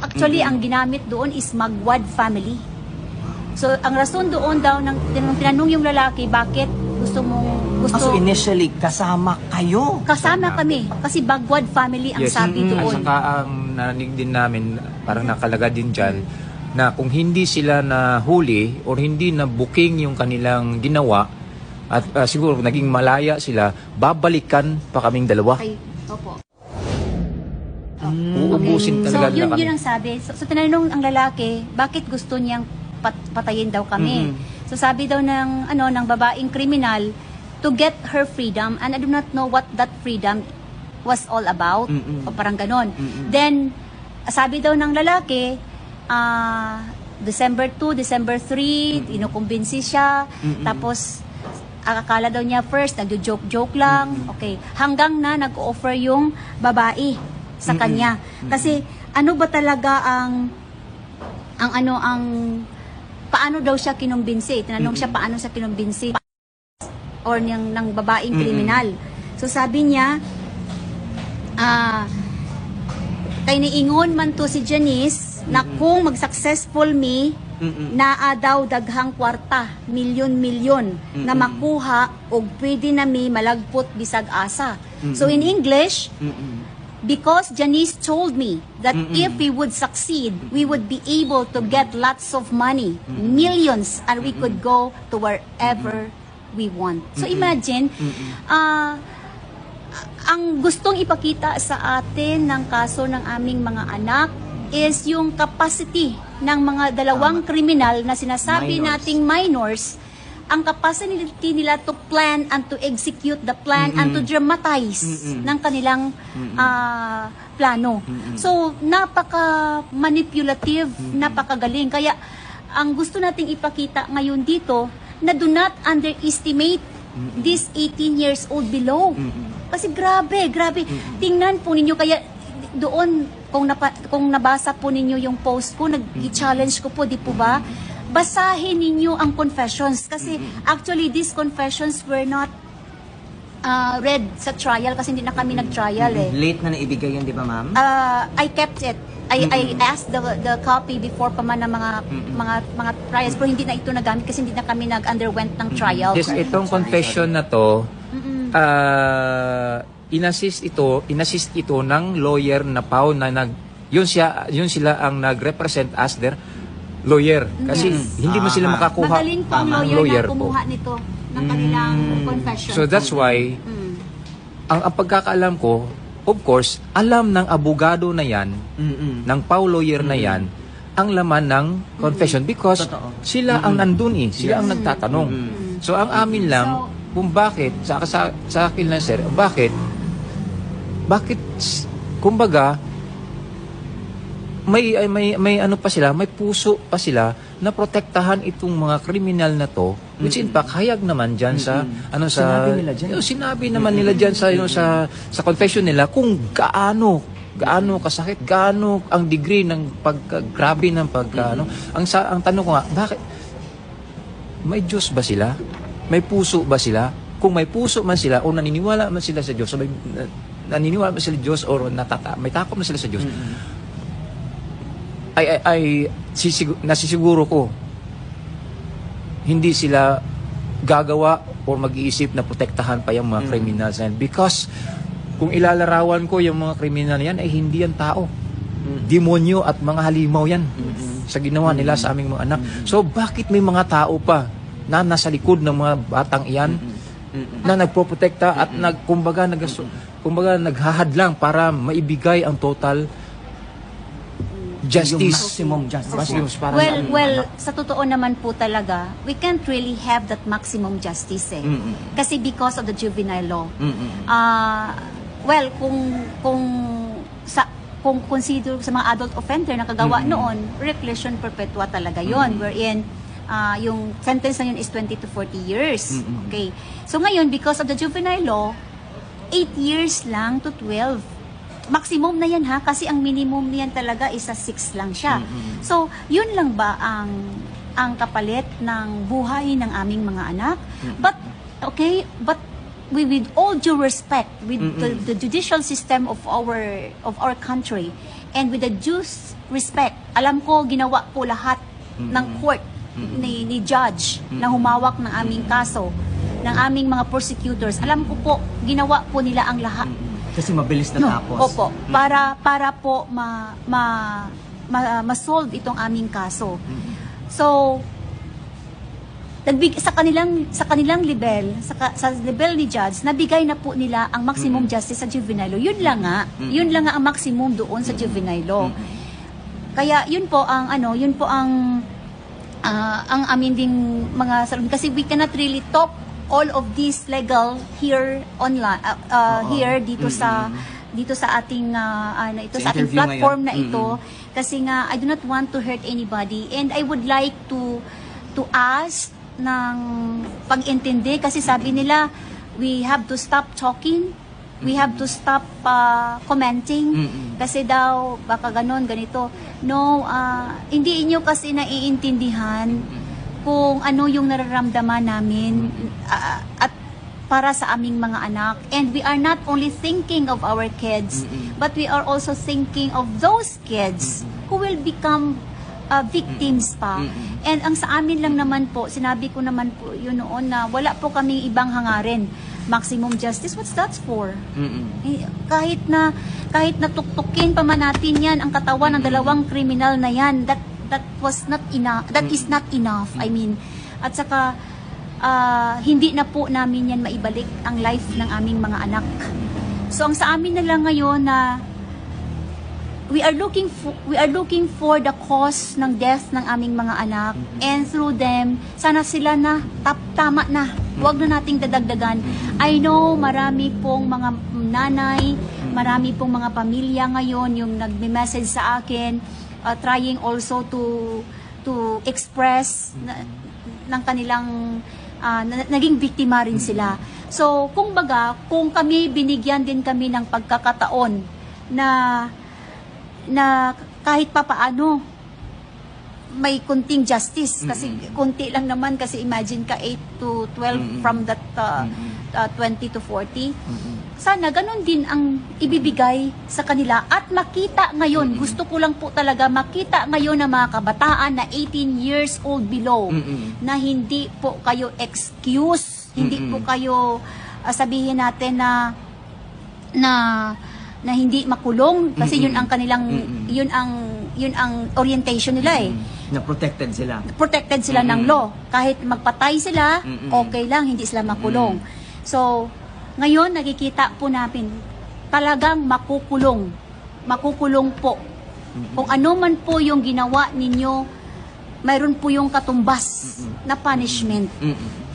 Actually, ang ginamit doon is Magwad family. So, ang rason doon daw, ng, tinanong, tinanong yung lalaki, bakit gusto mong, gusto, Ah, so initially, kasama kayo. kasama kami. Kasi Bagwad family ang sabi At doon. saka ang narinig din namin, parang nakalaga din dyan, na kung hindi sila na huli or hindi na booking yung kanilang ginawa, at ah, siguro naging malaya sila, babalikan pa kaming dalawa. Okay, opo. Uubusin So, talaga yun, nila yun ang sabi. So, so tinanong ang lalaki, bakit gusto niyang pat- patayin daw kami? So, sabi daw ng, ano, ng babaeng kriminal, to get her freedom, and I do not know what that freedom was all about, Mm-mm. o parang ganon. Then, sabi daw ng lalaki, ah, December 2, December 3, inukumbinsi siya, tapos, akala daw niya first, nagjo-joke-joke lang, okay, hanggang na nag-offer yung babae sa kanya. Kasi, ano ba talaga ang, ang ano, ang, paano daw siya kinumbinsi? Tinanong siya paano siya kinumbinsi? Or ng, ng babaeng kriminal. So, sabi niya, ah, kay niingon man to si Janice na kung mag-successful me naa daw daghang kwarta milyon-milyon na makuha og pwede na mi malagpot bisag asa. So in English, because Janice told me that if we would succeed, we would be able to get lots of money, millions, and we could go to wherever we want. So imagine, ah ang gustong ipakita sa atin ng kaso ng aming mga anak is yung capacity ng mga dalawang kriminal na sinasabi Minors. nating minors ang capacity nila to plan and to execute the plan and to dramatize ng kanilang ah, plano. So, napaka-manipulative, napakagaling. Kaya, ang gusto nating ipakita ngayon dito, na do not underestimate this 18 years old below. Kasi grabe, grabe. Tingnan po ninyo, kaya doon, kung, napa, kung nabasa po ninyo yung post ko, nag-challenge ko po, di po ba? Basahin ninyo ang confessions. Kasi actually, these confessions were not uh, read sa trial kasi hindi na kami nag-trial eh. Late na naibigay yun, di ba ma'am? Uh, I kept it. I, I asked the the copy before pa man ng mga mga mga trials pero hindi na ito nagamit kasi hindi na kami nag-underwent ng trial. Yes, itong confession na to, ah, inassist ito, inassist ito ng lawyer na Pau na nag yun siya yun sila ang nag-represent as their lawyer kasi hindi mo sila Aha. makakuha Magaling po ang ang lawyer, na po. kumuha nito ng kanilang confession. So that's why Mm. ang, ang pagkakaalam ko, of course, alam ng abogado na yan, Mm-mm. ng Pau lawyer na yan, ang laman ng confession because Totoo. sila ang nandun eh, sila ang nagtatanong. So ang amin lang, So- kung bakit, sa, sa, sa akin lang sir, bakit, bakit, s- kumbaga, may, ay, may, may ano pa sila, may puso pa sila na protektahan itong mga kriminal na to, which in fact, hayag naman dyan sa, ano sa, Sinabi nila dyan. Yung sinabi naman nila dyan sa, yung sa, sa confession nila kung gaano, gaano kasakit, gaano ang degree ng pagka-grabe ng pagka, ano. Ang, sa, ang tanong ko nga, bakit, may Diyos ba sila? May puso ba sila? Kung may puso man sila o naniniwala man sila sa Diyos, o may, na- naniniwala man sila sa Diyos o natata, may takot man sila sa Diyos, ay, ay, ay sisigu- nasisiguro ko, hindi sila gagawa o mag-iisip na protektahan pa yung mga criminals na yan. Because kung ilalarawan ko yung mga kriminal na yan, ay hindi yan tao. Demonyo at mga halimaw yan sa ginawa nila sa aming mga anak. So bakit may mga tao pa na nasa likod ng mga batang iyan na nagpoprotekta at nag, kumbaga, nag, kumbaga naghahadlang para maibigay ang total Yung justice. maximum justice. Maximum para sa Well, aming well, sa totoo naman po talaga, we can't really have that maximum justice eh. Mm-mm. Kasi because of the juvenile law. Mm-mm. Ah, well, kung kung sa kung consider sa mga adult offender na kagawa noon, reclusion perpetua talaga 'yon wherein ah, yung sentence na yun is 20 to 40 years. Okay. So ngayon because of the juvenile law, 8 years lang to 12. Maximum na yan ha? Kasi ang minimum niyan talaga is a 6 lang siya. So, yun lang ba ang ang kapalit ng buhay ng aming mga anak? But okay, but we with all due respect with the, the judicial system of our of our country and with the due respect, alam ko ginawa po lahat ng court ni, ni judge na humawak ng aming kaso, ng aming mga prosecutors. Alam ko po, ginawa po nila ang lahat. Kasi mabilis No, na tapos. Opo, para para po ma, ma, ma, ma-solve itong aming kaso. So, nagbig sa kanilang sa kanilang level, sa, sa level ni judge, nabigay na po nila ang maximum justice sa juvenile law. Yun lang nga, yun lang nga ang maximum doon sa juvenile law. Kaya yun po ang ano, yun po ang ah, ang amin ding mga salon kasi we cannot really talk all of this legal here online ah, ah, Oo. here dito sa dito sa ating ah, ano ito Sa sa ating interview platform ngayon. na ito. Kasi nga I do not want to hurt anybody. And I would like to to ask ng pag-intindi kasi sabi nila we have to stop talking. We have to stop ah, commenting. Mm-mm. kasi daw baka ganon ganito. No ah, hindi inyo kasi naiintindihan kung ano yung nararamdaman namin ah, at para sa aming mga anak. And we are not only thinking of our kids but we are also thinking of those kids who will become uh, victims pa. And ang sa amin lang naman po sinabi ko naman po yun noon na wala po kaming ibang hangarin. Maximum justice what's that for? Mm-mm. eh, kahit na kahit na tuktukin pa man natin yan ang katawan ng dalawang kriminal na yan that that was not enough that is not enough I mean. At saka ah, hindi na po namin yan maibalik ang life ng aming mga anak. So ang sa amin na lang ngayon na we are looking for we are looking for the cause ng death ng aming mga anak. And through them sana sila na tap, tama na. Wag na nating dadagdagan. I know marami pong mga nanay marami pong mga pamilya ngayon yung nagme-message sa akin uh, trying also to to express na, ng kanilang na, naging biktima rin sila. So kung baga kung kami binigyan din kami ng pagkakataon na na kahit papaano may kunting justice kasi kunti lang naman kasi imagine ka 8 to 12 from that uh, uh, 20 to 40 sana ganun din ang ibibigay sa kanila at makita ngayon. Gusto ko lang po talaga makita ngayon ng mga kabataan na 18 years old below Mm-mm. na hindi po kayo excuse. Hindi po kayo uh, sabihin natin na na na hindi makulong kasi yun ang kanilang yun ang yun ang orientation nila eh. Na protected sila. protected sila ng law. Kahit magpatay sila Mm-mm. okay lang hindi sila makulong. So ngayon nakikita po natin talagang makukulong. Makukulong po. Kung ano man po yung ginawa ninyo mayroon po yung katumbas na punishment. Mm-mm.